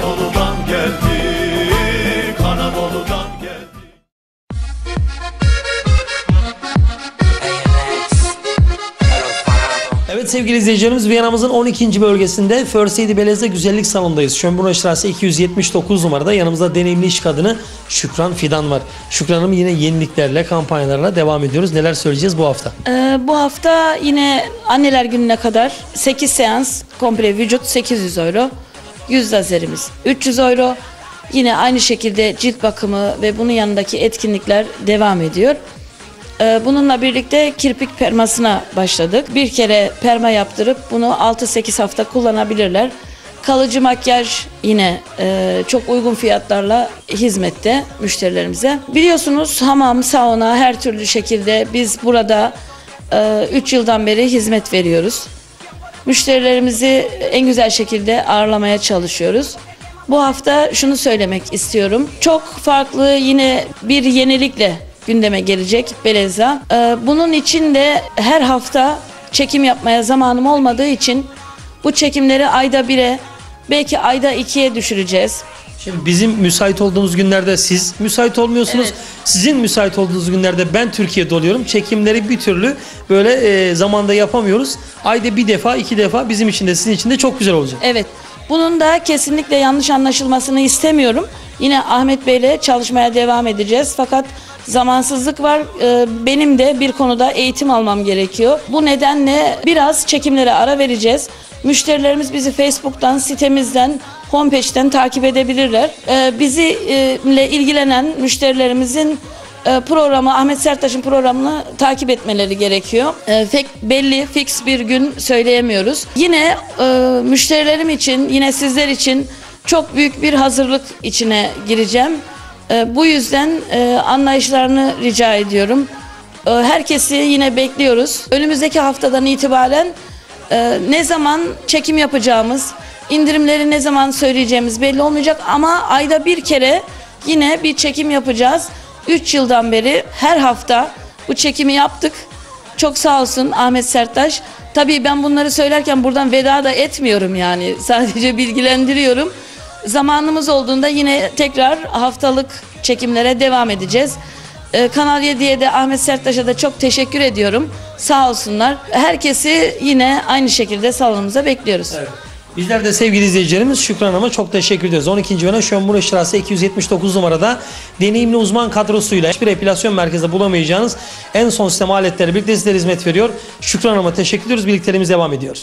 Anadolu'dan geldik Anadolu'dan geldik Evet sevgili izleyicilerimiz Viyana'mızın 12. bölgesinde First Aid Belez'de güzellik salonundayız. Schönbrunn Straße 279 numarada yanımızda deneyimli iş kadını Şükran Fidan var. Şükran Hanım yine yeniliklerle, kampanyalarla devam ediyoruz. Neler söyleyeceğiz bu hafta? Ee, bu hafta yine anneler gününe kadar 8 seans komple vücut 800 euro. Yüz lazerimiz 300 euro. Yine aynı şekilde cilt bakımı ve bunun yanındaki etkinlikler devam ediyor. Ee, bununla birlikte kirpik permasına başladık. Bir kere perma yaptırıp bunu 6-8 hafta kullanabilirler. Kalıcı makyaj yine e, çok uygun fiyatlarla hizmette müşterilerimize. Biliyorsunuz hamam, sauna her türlü şekilde biz burada 3 yıldan beri hizmet veriyoruz. Müşterilerimizi en güzel şekilde ağırlamaya çalışıyoruz. Bu hafta şunu söylemek istiyorum. Çok farklı yine bir yenilikle gündeme gelecek Beleza. Ee, bunun için de her hafta çekim yapmaya zamanım olmadığı için bu çekimleri ayda bire belki ayda ikiye düşüreceğiz. Şimdi bizim müsait olduğumuz günlerde siz müsait olmuyorsunuz. Evet. Sizin müsait olduğunuz günlerde ben Türkiye'de oluyorum. Çekimleri bir türlü böyle e, zamanda yapamıyoruz. Ayda bir defa, iki defa bizim için de sizin için de çok güzel olacak. Evet. Bunun da kesinlikle yanlış anlaşılmasını istemiyorum. Yine Ahmet Bey'le çalışmaya devam edeceğiz. Fakat zamansızlık var. Ee, Benim de bir konuda eğitim almam gerekiyor. Bu nedenle biraz çekimlere ara vereceğiz. Müşterilerimiz bizi Facebook'tan, sitemizden, homepage'den takip edebilirler. Ee, Bizimle ilgilenen müşterilerimizin e, programı Ahmet Sertaş'ın programını takip etmeleri gerekiyor. E, belli fix bir gün söyleyemiyoruz. Yine e, müşterilerim için yine sizler için çok büyük bir hazırlık içine gireceğim. E, Bu yüzden e, anlayışlarını rica ediyorum. E, Herkesi yine bekliyoruz. Önümüzdeki haftadan itibaren e, ne zaman çekim yapacağımız, indirimleri ne zaman söyleyeceğimiz belli olmayacak ama ayda bir kere yine bir çekim yapacağız. 3 yıldan beri her hafta bu çekimi yaptık. Çok sağ olsun Ahmet Serttaş. Tabii ben bunları söylerken buradan veda da etmiyorum yani. Sadece bilgilendiriyorum. Zamanımız olduğunda yine tekrar haftalık çekimlere devam edeceğiz. Ee, Kanal 7'ye de Ahmet Serttaş'a da çok teşekkür ediyorum. Sağ olsunlar. Herkesi yine aynı şekilde salonumuza bekliyoruz. Bizler de sevgili izleyicilerimiz Şükran Hanım'a çok teşekkür ediyoruz. 12. Vena Schönbrunn Straße 279 numarada deneyimli uzman kadrosuyla hiçbir epilasyon merkezinde bulamayacağınız en son sistem aletleri birlikte sizlere hizmet veriyor. Şükran Hanım'a teşekkür ediyoruz. Birliklerimiz devam ediyor.